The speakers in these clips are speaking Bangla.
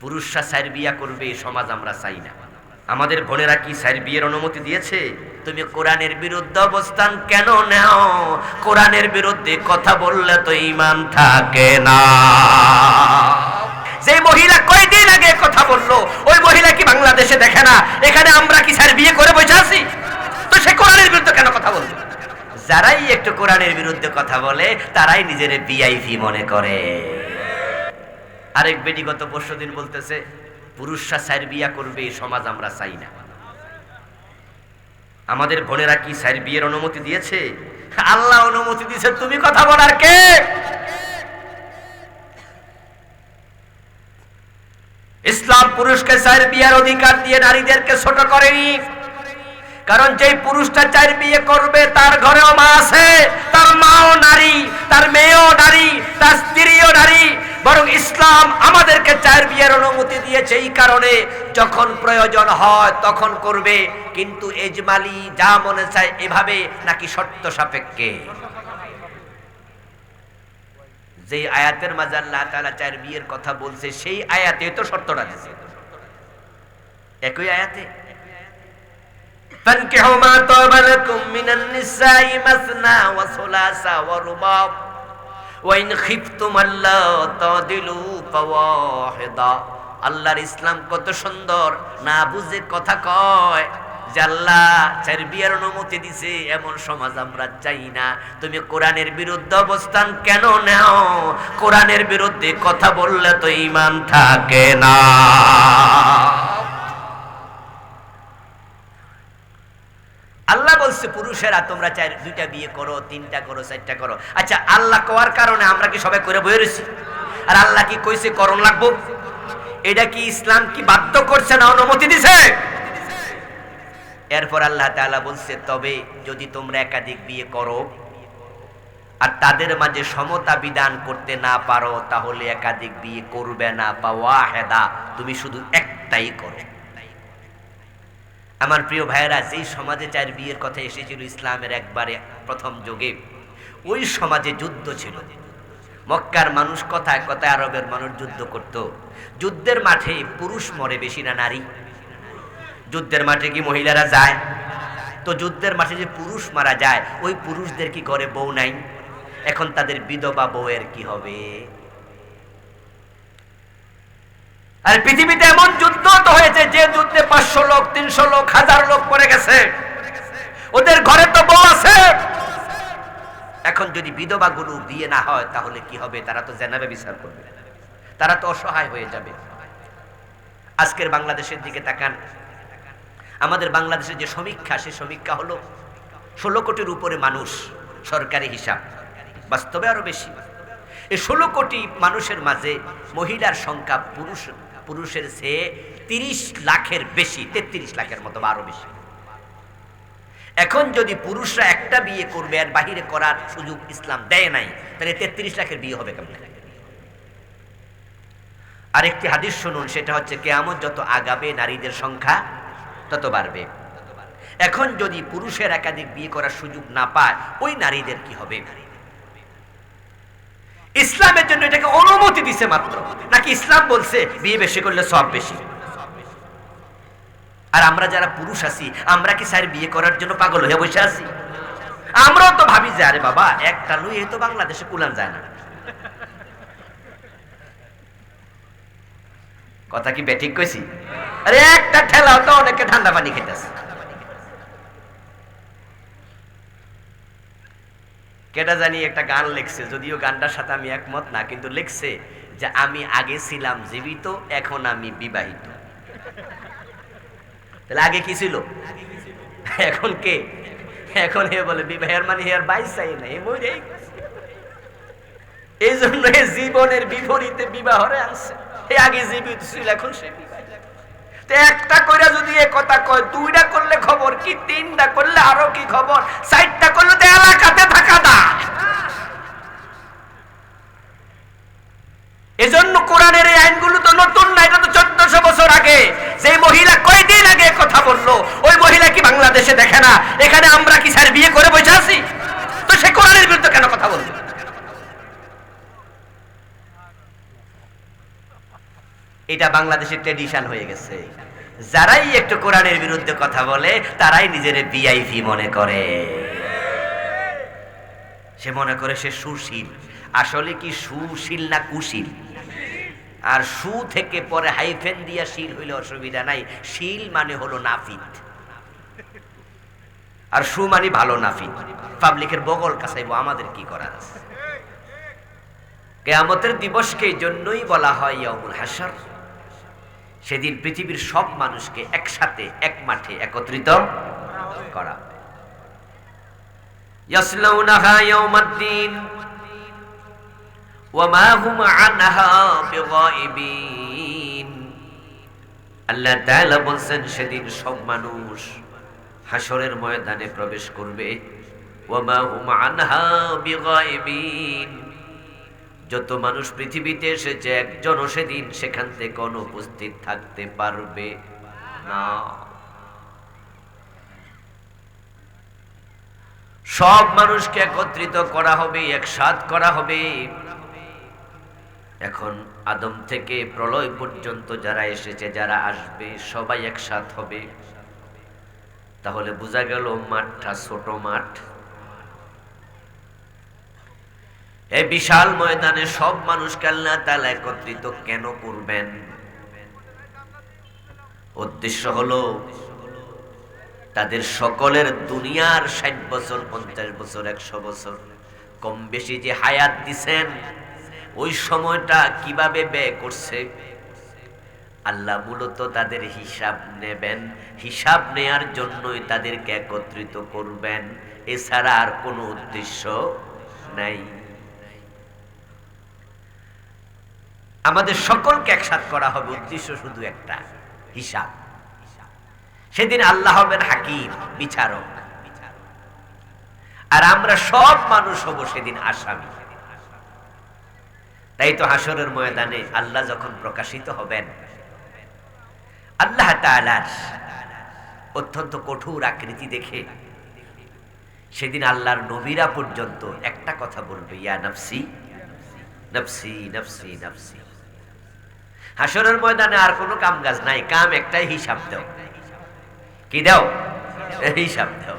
পুরুষরা সাইর বিয়া করবে সমাজ আমরা চাই না। আমাদের বোনেরা কি সাইর বিয়ের অনুমতি দিয়েছে? তুমি কোরআনের বিরুদ্ধে অবস্থান কেন নেও? কোরআনের বিরুদ্ধে কথা বললে তো ইমান থাকে না। যে মহিলা কয়দিন আগে কথা বলল, ওই মহিলা কি বাংলাদেশে দেখে না? এখানে আমরা কি স্যার বিয়ে করে বসে আছি? তো সে কোরআনের বিরুদ্ধে কেন কথা বলবে যারাই একটু কোরআনের বিরুদ্ধে কথা বলে, তারাই নিজের বিআইভি মনে করে। আরেক বেটি গত পরশু দিন বলতেছে, পুরুষরা স্যার বিয়া করবে, এই সমাজ আমরা চাই না। আমাদের বোনেরা কি স্যার বিয়ের অনুমতি দিয়েছে? আল্লাহ অনুমতি দিয়েছে, তুমি কথা বলার কে? ইসলাম পুরুষকে চার বিয়ার অধিকার দিয়ে নারীদেরকে ছোট করেনি। কারণ যেই পুরুষটা চার বিয়ে করবে, তার ঘরেও মা আছে, তার মাও নারী, তার মেয়েও নারী, তার স্ত্রীও নারী বরং ইসলাম আমাদেরকে চার বিয়ের অনুমতি দিয়েছে এই কারণে যখন প্রয়োজন হয় তখন করবে কিন্তু এজমালি যা মনে চায় এভাবে নাকি শর্ত সাপেক্ষে যেই আয়াতের মাঝে আল্লাহ তাআলা চার বিয়ের কথা বলছে সেই আয়াতে তো শর্তটা দিছে একই আয়াতে فانكحوا ما طاب لكم من النساء مثنى وثلاث ورباع ওয়াইন খিফতুম আল্লাহ তাদিলু ফাওয়াহিদা। আল্লাহর ইসলাম কত সুন্দর, না বুঝে কথা কয় যে আল্লাহ চার বিয়ার অনুমতি দিছে, এমন সমাজ আমরা চাই না। তুমি কোরআনের বিরুদ্ধে অবস্থান কেন নেও? কোরআনের বিরুদ্ধে কথা বললে তো ইমান থাকে না। আল্লাহ বলছে, পুরুষেরা, তোমরা চার দুইটা বিয়ে করো, তিনটা করো, চারটা করো। আচ্ছা আল্লাহ কোয়ার কারণে আমরা কি সবাই করে বয়ে রয়েছি? আর আল্লাহ কি কইছে, করণ লাগবো? এটা কি ইসলাম কি বাধ্য করছে না অনুমতি দিছে? এরপর আল্লাহ তাআলা বলছে, তবে যদি তোমরা একাধিক বিয়ে করো আর তাদের মাঝে সমতা বিধান করতে না পারো, তাহলে একাধিক বিয়ে করবে না, বা ওয়াহেদা, তুমি শুধু একটাই করো। আমার প্রিয় ভাইয়েরা, যেই সমাজে চার বিয়ের কথা এসেছিল ইসলামের একবারে প্রথম যুগে, ওই সমাজে যুদ্ধ ছিল। মক্কার মানুষ কথায় কথায় আরবের মানুষ যুদ্ধ করত। যুদ্ধের মাঠে পুরুষ মরে বেশি না নারী? যুদ্ধের মাঠে কি মহিলারা যায়? তো যুদ্ধের মাঠে যে পুরুষ মারা যায়, ওই পুরুষদের কি করে বউ নাই? এখন তাদের বিধবা বউয়ের কি হবে? আর পৃথিবীতে এমন যুদ্ধ তো হয়েছে যে যুদ্ধে পাঁচশো লোক, তিনশো লোক, হাজার লোক পড়ে গেছে। ওদের ঘরে তো বউ আছে। এখন যদি বিধবা গুলো বিয়ে না হয়, তাহলে কি হবে? তারা তো জেনাবে বিচার করবে। তারা তো অসহায় হয়ে যাবে। আজকের বাংলাদেশের দিকে তাকান। আমাদের বাংলাদেশের যে সমীক্ষা সে সমীক্ষা হলো ষোলো কোটির উপরে মানুষ সরকারি হিসাব। বাস্তবে আরও বেশি। এই ষোলো কোটি মানুষের মাঝে মহিলার সংখ্যা পুরুষ পুরুষের চেয়ে তিরিশ লাখের বেশি, তেত্রিশ লাখের মতো আরও বেশি। এখন যদি পুরুষরা একটা বিয়ে করবে আর বাহিরে করার সুযোগ ইসলাম দেয় নাই, তাহলে তেত্রিশ লাখের বিয়ে হবে কেমন? আরেকটি হাদিস শুনুন, সেটা হচ্ছে, কেয়ামত যত আগাবে, নারীদের সংখ্যা তত বাড়বে। এখন যদি পুরুষের একাধিক বিয়ে করার সুযোগ না পায়, ওই নারীদের কি হবে? ইসলামের জন্য এটাকে অনুমতি দিছে মাত্র। নাকি ইসলাম বলছে, বিয়ে বেশি করলে সব বেশি? আর আমরা যারা পুরুষ আছি, আমরা কি স্যার বিয়ে করার জন্য পাগল হয়ে বসে আছি? আমরাও তো ভাবি যে, আরে বাবা, একটা লুই তো বাংলাদেশে কুলান যায় না। কথা কি বেঠিক কইছি? আরে একটা ঠেলাও তো অনেকে ঠান্ডা পানি খেতেছে। কেটা জানি একটা গান লিখছে, যদিও গানটার সাথে আমি একমত না, কিন্তু লিখছে যে আমি আগে ছিলাম জীবিত, এখন আমি বিবাহিত। তাহলে আগে কি ছিল? এখন কে? এখন হে বলে বিবাহের মানে হে আর বাইশ চাই না এ মরে এই জন্য জীবনের বিপরীতে বিবাহরে আনছে। আগে জীবিত ছিল, এখন সে বিবাহিত। একটা কইরা যদি এ কথা কয়, দুইটা করলে খবর কি, তিনটা করলে আরও কি খবর, চারটা করলে তো এলাকাতে থাকা দা। এজন্য কোরআনের এই আইনগুলো তো নতুন না, এটা তো চোদ্দশো বছর আগে। যে মহিলা কয়দিন আগে কথা বলল, ওই মহিলা কি বাংলাদেশে দেখে না? এখানে আমরা কি স্যার বিয়ে করে বসে আছি? তো সে কোরআনের বিরুদ্ধে কেন কথা বলবে এটা বাংলাদেশের ট্রেডিশন হয়ে গেছে। যারাই একটু কোরআনের বিরুদ্ধে কথা বলে, তারাই নিজের বিআইভি মনে করে। সে মনে করে সে সুশীল। আসলে কি সুশীল না কুশীল? আর সু থেকে পরে হাইফেন দিয়া শিল হইলে অসুবিধা নাই। শিল মানে হলো নাফিত আর সু মানে ভালো নাফিত পাবলিকের বগল কাছাইবো আমাদের কি করার আছে? কেয়ামতের দিবসকে জন্যই বলা হয় ইয়ামুল হাসার সেদিন পৃথিবীর সব মানুষকে একসাথে, এক মাঠে একত্রিত করা আল্লাহ বলছেন, সেদিন সব মানুষ হাসরের ময়দানে প্রবেশ করবে। ওয়ামা হুম আনহা যত মানুষ পৃথিবীতে এসেছে, একজনও সেদিন সেখান থেকে অনুপস্থিত থাকতে পারবে না। সব মানুষকে একত্রিত করা হবে, একসাথ করা হবে। এখন আদম থেকে প্রলয় পর্যন্ত যারা এসেছে, যারা আসবে, সবাই একসাথ হবে। তাহলে বোঝা গেল মাঠটা ছোট মাঠ। এই বিশাল ময়দানে সব মানুষকে আল্লাহ তালা একত্রিত কেন করবেন? উদ্দেশ্য হলো, তাদের সকলের দুনিয়ার ষাট বছর, পঞ্চাশ বছর, একশো বছর কম বেশি যে হায়াত দিছেন, ওই সময়টা কীভাবে ব্যয় করছে? আল্লাহ মূলত তাদের হিসাব নেবেন। হিসাব নেয়ার জন্যই তাদেরকে একত্রিত করবেন। এছাড়া আর কোনো উদ্দেশ্য নাই। আমাদের সকলকে একসাথ করা হবে। উদ্দেশ্য শুধু একটা, হিসাব। সেদিন আল্লাহ হবেন হাকিম, বিচারক। আর আমরা সব মানুষ হব সেদিন আসামি। তাই তো হাসরের ময়দানে আল্লাহ যখন প্রকাশিত হবেন, আল্লাহ অত্যন্ত কঠোর আকৃতি দেখে সেদিন আল্লাহর নবীরা পর্যন্ত একটা কথা বলবে, ইয়া নফসি নফসি নফসি নফসি। হাসরের ময়দানে আর কোনো কাম কাজ নাই, কাম একটাই হিসাব দাও। কি দাও? হিসাব দাও।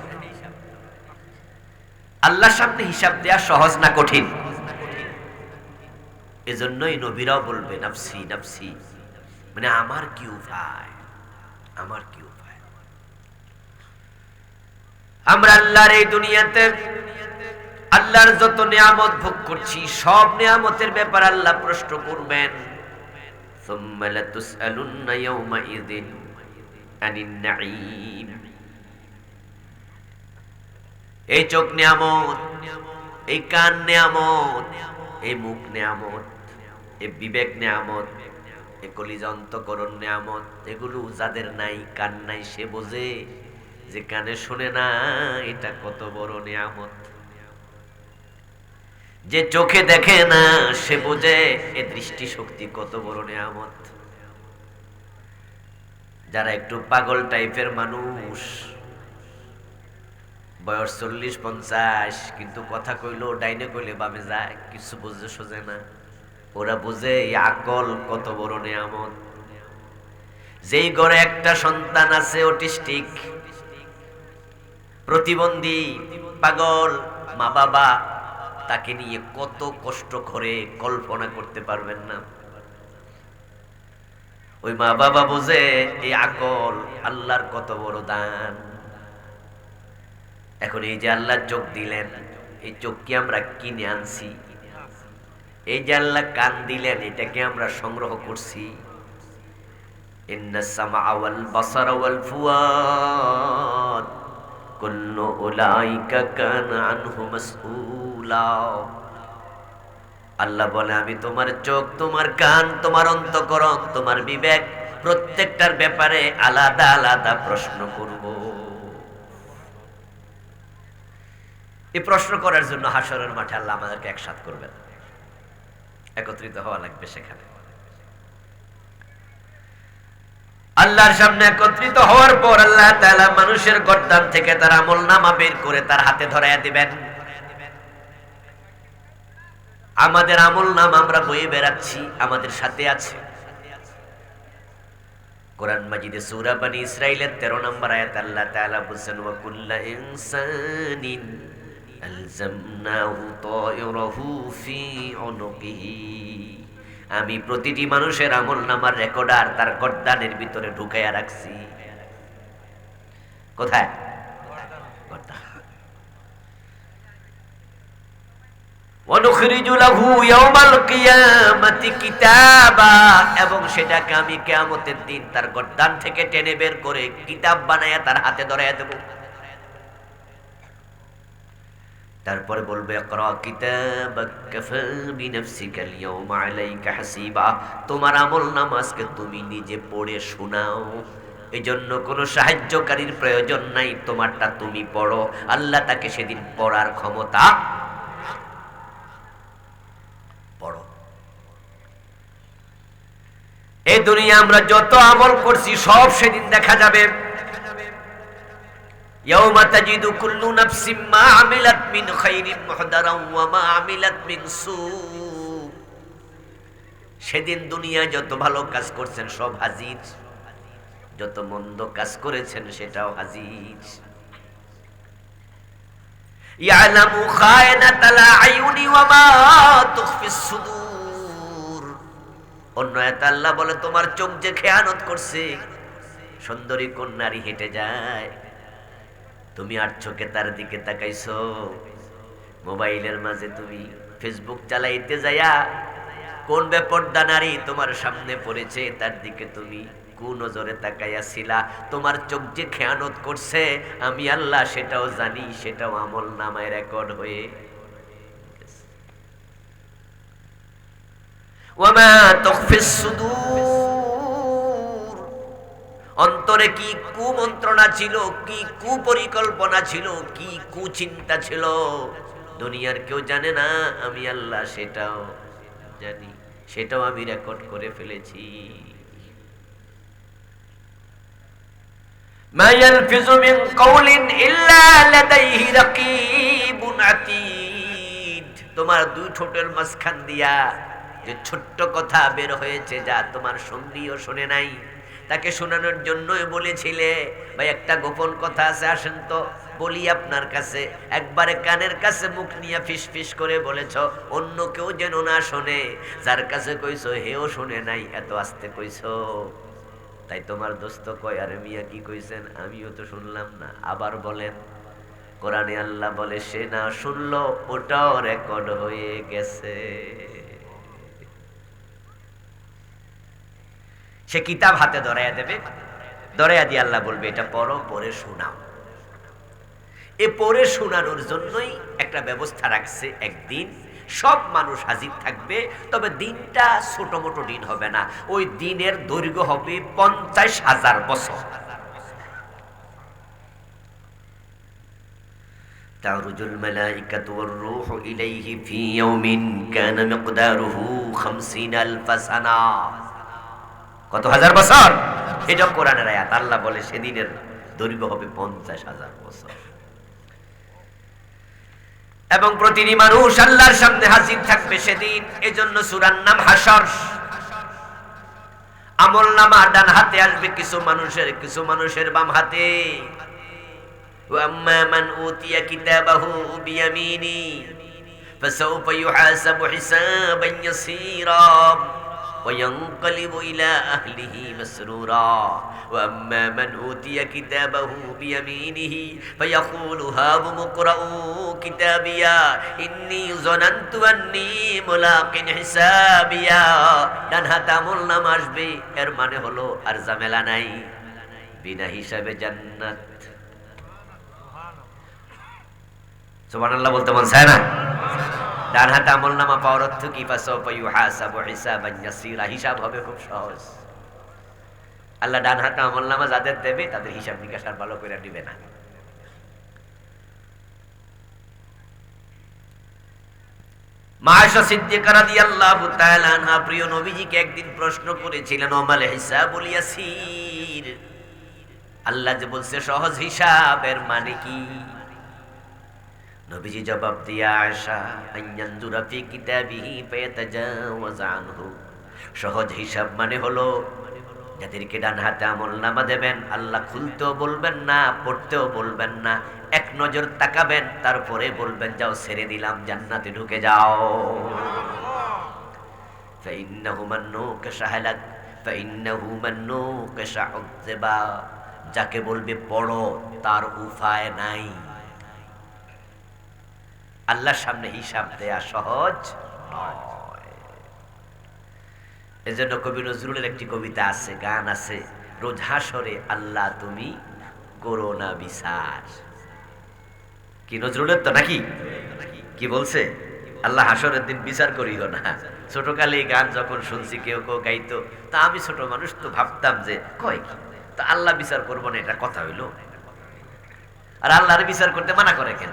আল্লাহর সামনে হিসাব দেয়া সহজ না কঠিন? এজন্যই নবীরাও বলবে, নাফসি নাফসি। মানে আমার কি উপায়? আমার কি উপায়? আমরা আল্লাহর এই দুনিয়াতে আল্লাহর যত নিয়ামত ভোগ করছি, সব নিয়ামতের ব্যাপার আল্লাহ প্রশ্ন করবেন। ثم لتسألن يومئذ عن النعيم এই চোখ নিয়ামত এই কান নিয়ামত এই মুখ নিয়ামত এই বিবেক নিয়ামত এই কলিযন্তকরণ নিয়ামত এগুলো যাদের নাই কান নাই সে বোঝে যে কানে শুনে না এটা কত বড় নিয়ামত যে চোখে দেখে না, সে বোঝে এ দৃষ্টি শক্তি কত বড় নিয়ামত। যারা একটু পাগল টাইপের মানুষ, বয়স চল্লিশ পঞ্চাশ, কিন্তু কথা কইলো, ডাইনে কইলে বামে যায়, কিছু বুঝে সোজে না। ওরা বুঝে এই আকল কত বড় নিয়ামত। যেই ঘরে একটা সন্তান আছে, অটিস্টিক, প্রতিবন্ধী, পাগল মা বাবা তাকে নিয়ে কত কষ্ট করে কল্পনা করতে পারবেন না। ওই মা বাবা বোঝে, এই আকল আল্লাহর কত বড় দান। এখন এই যে আল্লাহ চোখ দিলেন, এই চোখ কি আমরা কিনে আনছি? এই যে আল্লাহ কান দিলেন, এটাকে আমরা সংগ্রহ করছি। আল্লাহ বলে, আমি তোমার চোখ, তোমার কান, তোমার অন্তকরণ, তোমার বিবেক, প্রত্যেকটার ব্যাপারে আলাদা আলাদা প্রশ্ন করব। এই প্রশ্ন করার জন্য হাসরের মাঠে আল্লাহ আমাদেরকে একসাথ করবেন। একত্রিত হওয়া লাগবে সেখানে। আল্লাহর সামনে একত্রিত হওয়ার পর আল্লাহ মানুষের গর্দান থেকে তার আমল নামা বের করে তার হাতে ধরাইয়া দিবেন। আমাদের আমল নাম আমরা বয়ে বেড়াচ্ছি, আমাদের সাথে আছে। কোরআন মাজিদে সূরা বানি ইসরাইলের 13 নম্বর আয়াত আল্লাহ তাআলা বলেন আমি প্রতিটি মানুষের আমল নামার রেকর্ডার তার গর্দানের ভিতরে ঢুকাইয়া রাখছি। কোথায়? এবং সেটাকে আমি কিয়ামতের দিন তার গর্দান থেকে টেনে বের করে কিতাব বানায়া তার হাতে ধরাইয়া দেব। তারপরে বলবে তোমার আমল নামাজকে তুমি নিজে পড়ে শোনাও। এই জন্য কোনো সাহায্যকারীর প্রয়োজন নাই, তোমারটা তুমি পড়ো। আল্লাহ তাকে সেদিন পড়ার ক্ষমতা পড়ো এই দুনিয়া আমরা যত আমল করছি সব সেদিন দেখা যাবে يوم تجد كل نفس ما عملت من خير محضرا وما عملت من سوء সেদিন দুনিয়া যত ভালো কাজ করছেন সব হাজির যত মন্দ কাজ করেছেন সেটাও হাজির ইয়ালামু খায়নাতাল আয়ুনি ওয়া মা তুখফিস সুদূর অন্য এক আল্লাহ বলে, তোমার চোখ যে খেয়ানত করছে, সুন্দরী কোন নারী হেঁটে যায়। তুমি আর চোখে তার দিকে তাকাইছো। মোবাইলের মাঝে তুমি ফেসবুক চালাইতে যায়া কোন বেপর্দা নারী তোমার সামনে পড়েছে, তার দিকে তুমি কু নজরে তাকাইয়াছিলা? তোমার চোখ যে খেয়ানত করছে, আমি আল্লাহ সেটাও জানি, সেটাও আমল নামায় রেকর্ড হয়ে ওয়ামা তুখফিস সুদূর অন্তরে কি কুমন্ত্রণা ছিল কি কুপরিকল্পনা ছিল কি কুচিন্তা ছিল দুনিয়ার কেউ জানে না আমি আল্লাহ সেটাও জানি সেটাও আমি রেকর্ড করে ফেলেছি ما يلفظ من قول إلا لديه رقيب عتيد তোমার দুই ঠোঁটের মাঝখান দিয়া যে ছোট্ট কথা বের হয়েছে যা তোমার সঙ্গীও শোনে নাই, তাকে শোনানোর জন্যই বলেছিলে। ভাই, একটা গোপন কথা আছে, আসেন তো, বলি আপনার কাছে। একবারে কানের কাছে মুখ নিয়ে ফিস ফিস করে বলেছ, অন্য কেউ যেন না শোনে। যার কাছে কইছো, হেও শোনে নাই, এত আস্তে কইছো। তাই তোমার দোস্ত কয়, আরে মিয়া, কি কইছেন? আমিও তো শুনলাম না। আবার বলেন, কোরআনে আল্লাহ বলে, সে না শুনলো, ওটাও রেকর্ড হয়ে গেছে। সে কিতাব হাতে ধরাইয়া দেবে ধরাইয়া দিয়ে আল্লাহ বলবে এটা পড়ো পড়ে শোনাও এ পড়ে শোনানোর জন্যই একটা ব্যবস্থা রাখছে একদিন সব মানুষ হাজির থাকবে তবে দিনটা ছোট মোটো দিন হবে না ওই দিনের দৈর্ঘ্য হবে পঞ্চাশ হাজার বছর تعرج الملائكة والروح إليه في يوم كان مقداره خمسين ألف سنة কত হাজার বছর এটা কোরআনের আয়াত আল্লাহ বলে সেদিনের দৈর্ঘ্য হবে পঞ্চাশ হাজার বছর এবং প্রতিটি মানুষ আল্লাহর সামনে হাজির থাকবে সেদিন এজন্য সুরার নাম হাসর আমল নামা ডান হাতে আসবে কিছু মানুষের কিছু মানুষের বাম হাতে وأما من أوتي كتابه بيمينه فسوف يحاسب حسابا يسيرا وينقلب إلى أهله مسرورا وأما من أوتي كتابه بيمينه فيقول هاهم اقرءوا كتابيا إني ظننت أني ملاق حسابيا ডান হাতে আমল নাম আসবে এর মানে হলো আর ঝামেলা নাই বিনা হিসাবে জান্নাত সুবহানাল্লাহ বলতে মন চায় না ডান হাতে আমল নামা পাওয়ার অর্থ কি? হিসাব হবে খুব সহজ। আল্লাহ ডান হাতে আমল নামা যাদের দেবে, তাদের হিসাব নিকাশ আর ভালো করে দিবে না। মায়েশা আল্লাহ যে বলছে, সহজ হিসাবের মানে কি? নবীজি জবাব দিয়া আশা আইয়ানজুরা ফি কিতাবিহি ফায়াতাজাওয়াজ আনহু। সহজ হিসাব মানে হলো, যাদেরকে ডান হাতে আমল নামা দেবেন, আল্লাহ খুলতেও বলবেন না, পড়তেও বলবেন না, এক নজর তাকাবেন, তারপরে বলবেন, যাও ছেড়ে দিলাম, জান্নাতে ঢুকে যাও। যাকে বলবে, পড়ো, তার উপায় নাই। আল্লাহর সামনে হিসাব দেয়া সহজ এজন্য কবি নজরুলের একটি কবিতা আছে, গান আছে রোজ হাসরে আল্লাহ তুমি করো না বিচার। কি নজরুলের তো নাকি? কি বলছে? আল্লাহ হাসরের দিন বিচার করিও না। ছোটকালে এই গান যখন শুনছি, কেউ কেউ গাইতো, তা আমি ছোট মানুষ তো ভাবতাম যে, কয় কি? তা আল্লাহ বিচার করব না, এটা কথা হইল। আর আল্লাহর বিচার করতে মানা করে কেন?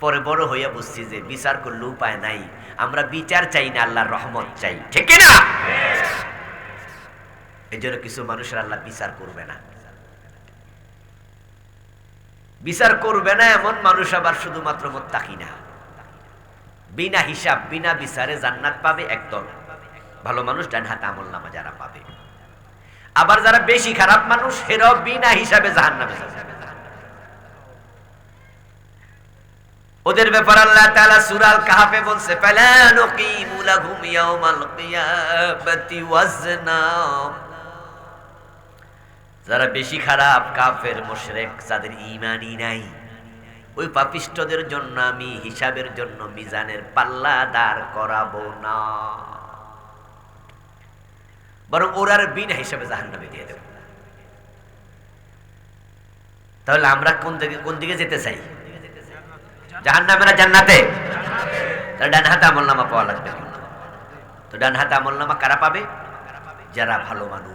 পরে বড় হইয়া বুঝছি যে বিচার করলে উপায় নাই। আমরা বিচার চাই না, আল্লাহর রহমত চাই। ঠিক না এই জন্য কিছু মানুষের আল্লাহ বিচার করবে না। বিচার করবে না এমন মানুষ আবার শুধুমাত্র মোত্তাকি না। বিনা হিসাব, বিনা বিচারে জান্নাত পাবে একদল ভালো মানুষ ডান হাতে আমল নামা যারা পাবে। আবার যারা বেশি খারাপ মানুষ, সেরাও বিনা হিসাবে জাহান নামে ওদের ব্যাপার আল্লাহ তাআলা সূরাল কাহাফে বলছে, ফালা যারা বেশি খারাপ, কাফের, মুশরিক, যাদের ঈমানই নাই, ওই পাপিষ্টদের জন্য আমি হিসাবের জন্য মিজানের পাল্লা দাঁড় করাবো না। বরং ওরার বিনা হিসাবে জাহান্নামে দিয়ে দেব। তাহলে আমরা কোন দিকে কোন দিকে যেতে চাই? জাহান্নামে না জান্নাতে? তাহলে ডান হাতে আমল নামা পাওয়া লাগবে তো ডান হাতে আমল নামা কারা পাবে? যারা ভালো মানুষ।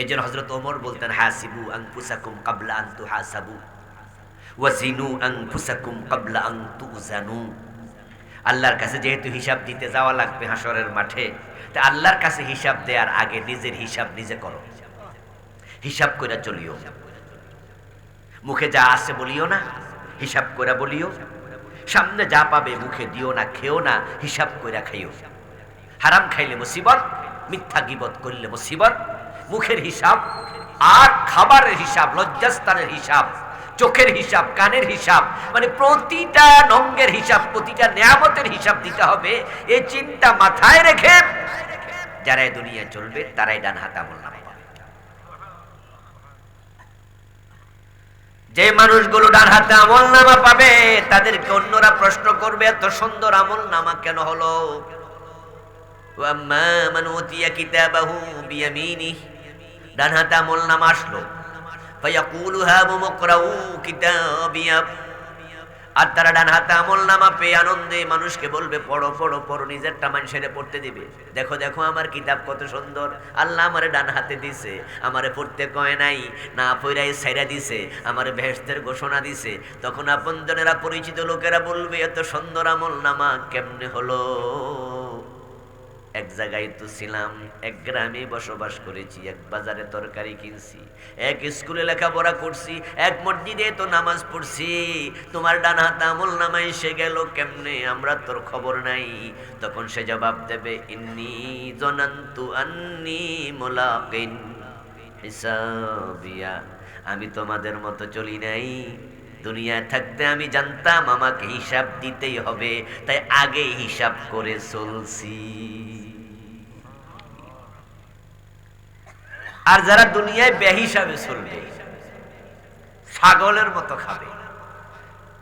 এই জন্য হজরত ওমর বলতেন, হাসিবু আংফুসাকুম কাবলা আন তুহাসাবু ওয়াজিনু আংফুসাকুম কাবলা আন তুজানু আল্লাহর কাছে যেহেতু হিসাব দিতে যাওয়া লাগবে হাসরের মাঠে, তা আল্লাহর কাছে হিসাব দেওয়ার আগে নিজের হিসাব নিজে করো। হিসাব করে চলিও। মুখে যা আছে বলিও না, হিসাব করে বলিও। সামনে যা পাবে মুখে দিও না, খেও না, হিসাব করে খাইও। হারাম খাইলে মুসিবত, মিথ্যা গিবত করলে মুসিবত। মুখের হিসাব আর খাবারের হিসাব, লজ্জাস্থানের হিসাব, চোখের হিসাব, কানের হিসাব মানে প্রতিটা নঙ্গের হিসাব, প্রতিটা নিয়ামতের হিসাব দিতে হবে। এই চিন্তা মাথায় রেখে যারা দুনিয়া চলবে, তারাই ডান হাত আমল নামা পাবে যে মানুষগুলো ডান হাতে আমল নামা পাবে, তাদেরকে অন্যরা প্রশ্ন করবে, এত সুন্দর আমল নামা কেন হলো? ডান হাতে আমল নামা আসলো। মুকরাউ কিতাবিয়া। আর তারা ডান হাতে আমল নামা পেয়ে আনন্দে মানুষকে বলবে, পড়ো পড়ো পড়ো, নিজেরটা মানুষের পড়তে দিবে। দেখো দেখো আমার কিতাব কত সুন্দর। আল্লাহ আমারে ডান হাতে দিছে, আমারে পড়তে কয় নাই, না পইরাই সাইরা দিছে, আমার ভেস্তের ঘোষণা দিছে। তখন আপনজনেরা পরিচিত লোকেরা বলবে, এত সুন্দর আমল নামা কেমনে হলো? এক জায়গায় তো ছিলাম, এক গ্রামে বসবাস করেছি, এক বাজারে তরকারি কিনছি, এক স্কুলে লেখাপড়া করছি, এক মসজিদে তো নামাজ পড়ছি। তোমার ডান হাত আমল নামা এসে গেল কেমনে? আমরা তোর খবর নাই। তখন সে জবাব দেবে, ইন্নি জনান্তু আন্নি মোলাকিন হিসাবিয়া। আমি তোমাদের মতো চলি নাই। দুনিয়ায় থাকতে আমি জানতাম আমাকে হিসাব দিতেই হবে, তাই আগে হিসাব করে চলছি। আর যারা দুনিয়ায় বেহিসাবে চলবে, ছাগলের মতো খাবে।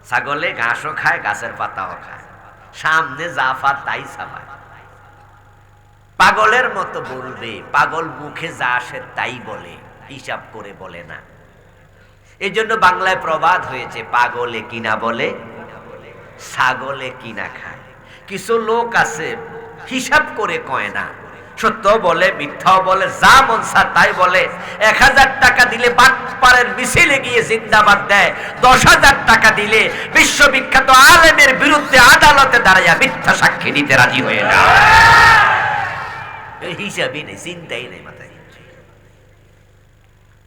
ছাগলে ঘাসও খায়, গাছের পাতাও খায়। সামনে জাফা তাই সাফায়। পাগলের মতো বলবে, পাগল মুখে যা আসে তাই বলে, হিসাব করে বলে না। এই জন্য বাংলায় প্রবাদ হয়েছে, পাগলে কিনা বলে, ছাগলে কিনা খায়। কিছু লোক আছে, হিসাব করে কয় না। সত্য বলে, মিথ্যাও বলে, যা মনসা তাই বলে। এক হাজার টাকা দিলে বাটপাড়ের মিছিলে গিয়ে জিন্দাবাদ দেয়। দশ হাজার টাকা দিলে বিশ্ববিখ্যাত আলেমের বিরুদ্ধে আদালতে দাঁড়াইয়া মিথ্যা সাক্ষী দিতে রাজি হয়ে না। হিসাবই নেই, চিন্তাই নেই মাথায়।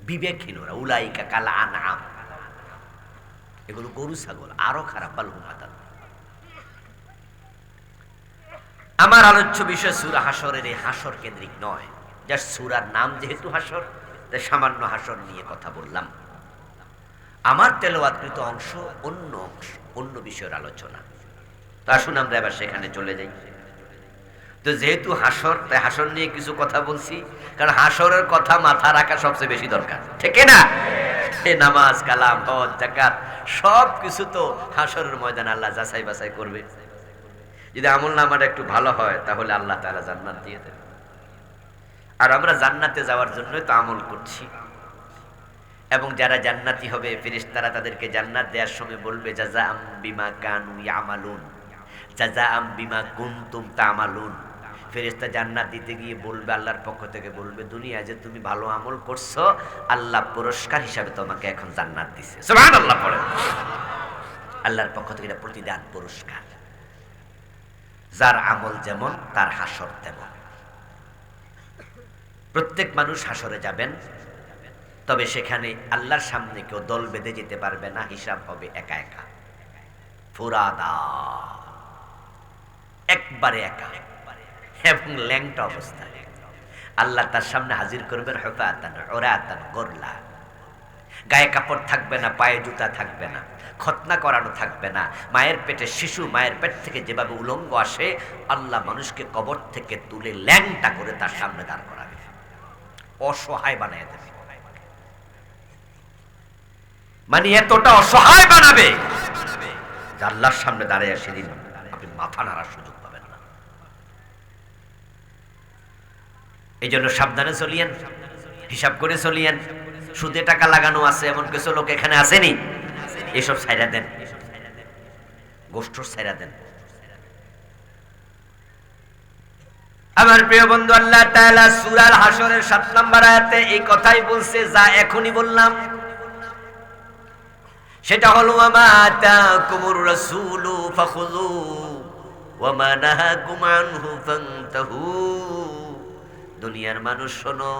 বিবেকহীনরা উলাইকা কালা আনাম এগুলো গরু ছাগল, আরও খারাপ বালু মাতাল। আমার আলোচ্য বিষয় সুরা হাসরের এই হাসর কেন্দ্রিক নয়। যার সুরার নাম যেহেতু হাসর তাই সামান্য হাসর নিয়ে কথা বললাম। আমার তেলোয়াতকৃত অংশ অন্য অংশ, অন্য বিষয়ের আলোচনা। তো আসুন আমরা এবার সেখানে চলে যাই। তো যেহেতু হাসর তাই হাসর নিয়ে কিছু কথা বলছি, কারণ হাসরের কথা মাথা রাখা সবচেয়ে বেশি দরকার। ঠিক না? নামাজ, কালাম, হজ জাকাত সব কিছু তো হাসরের ময়দান আল্লাহ যাচাই বাছাই করবে। যদি আমল নামাটা একটু ভালো হয়, তাহলে আল্লাহ তাআলা জান্নাত দিয়ে দেবে। আর আমরা জান্নাতে যাওয়ার জন্যই তো আমল করছি। এবং যারা জান্নাতি হবে, ফেরেশতারা তাদেরকে জান্নাত দেওয়ার সময় বলবে জাজা আম বিমা কানু ইয়ামালুন জাজা আম বিমা কুনতুম তামালুন। ফেরেশতা জান্নাত দিতে গিয়ে বলবে, আল্লাহর পক্ষ থেকে বলবে দুনিয়া যে তুমি ভালো আমল করছ, আল্লাহ পুরস্কার হিসাবে তোমাকে এখন জান্নাত দিছে। আল্লাহর পক্ষ থেকে এটা প্রতিদান পুরস্কার। যার আমল যেমন, তার হাসর তেমন। প্রত্যেক মানুষ হাসরে যাবেন, তবে সেখানে আল্লাহর সামনে কেউ দল বেঁধে যেতে পারবে না, হিসাব হবে একা একা। ফুরাদা। একবারে একা। এবং ল্যাংটা অবস্থায়। আল্লাহ তার সামনে হাজির করবেন হতাতান ওরাতান গরলা। গায়ে কাপড় থাকবে না, পায়ে জুতা থাকবে না। খতনা করানো থাকবে না। মায়ের পেটে শিশু মায়ের পেট থেকে যেভাবে উলঙ্গ আসে, আল্লাহ মানুষকে কবর থেকে তুলে ল্যাংটা করে তার সামনে দাঁড় করাবে। অসহায় বানায় দেবে। মানে এতটা অসহায় বানাবে আল্লাহর সামনে দাঁড়িয়ে সেদিন আপনি মাথা নাড়ার সুযোগ পাবেন না। এই জন্য সাবধানে চলিয়েন, হিসাব করে চলিয়েন। সুদে টাকা লাগানো আছে, এমন কিছু লোক এখানে আসেনি। এসব সাইরা দেন। সাইরা দেন। আমার প্রিয় বন্ধু, আল্লাহ তাআলা সূরার হাসরের 7 নম্বর আয়াতে এই কথাই বলছে, যা বললাম। সেটা হলো দুনিয়ার মানুষ শোনো,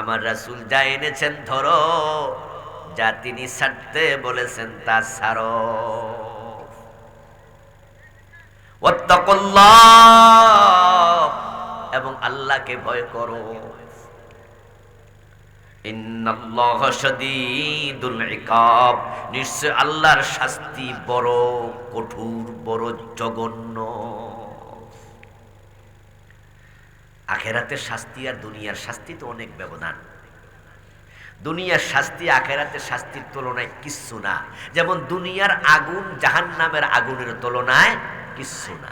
আমার রাসূল যা এনেছেন ধরো। যা তিনি ছাড়তে বলেছেন তা ওয়াত্তাকুল্লাহ। এবং আল্লাহকে ভয় করো। নিশ্চয় আল্লাহর শাস্তি বড় কঠোর, বড় জঘন্য। আখেরাতের শাস্তি আর দুনিয়ার শাস্তি তো অনেক ব্যবধান। দুনিয়ার শাস্তি আখেরাতের শাস্তির তুলনায় কিচ্ছু না। যেমন দুনিয়ার আগুন জাহান নামের আগুনের তুলনায় কিচ্ছু না।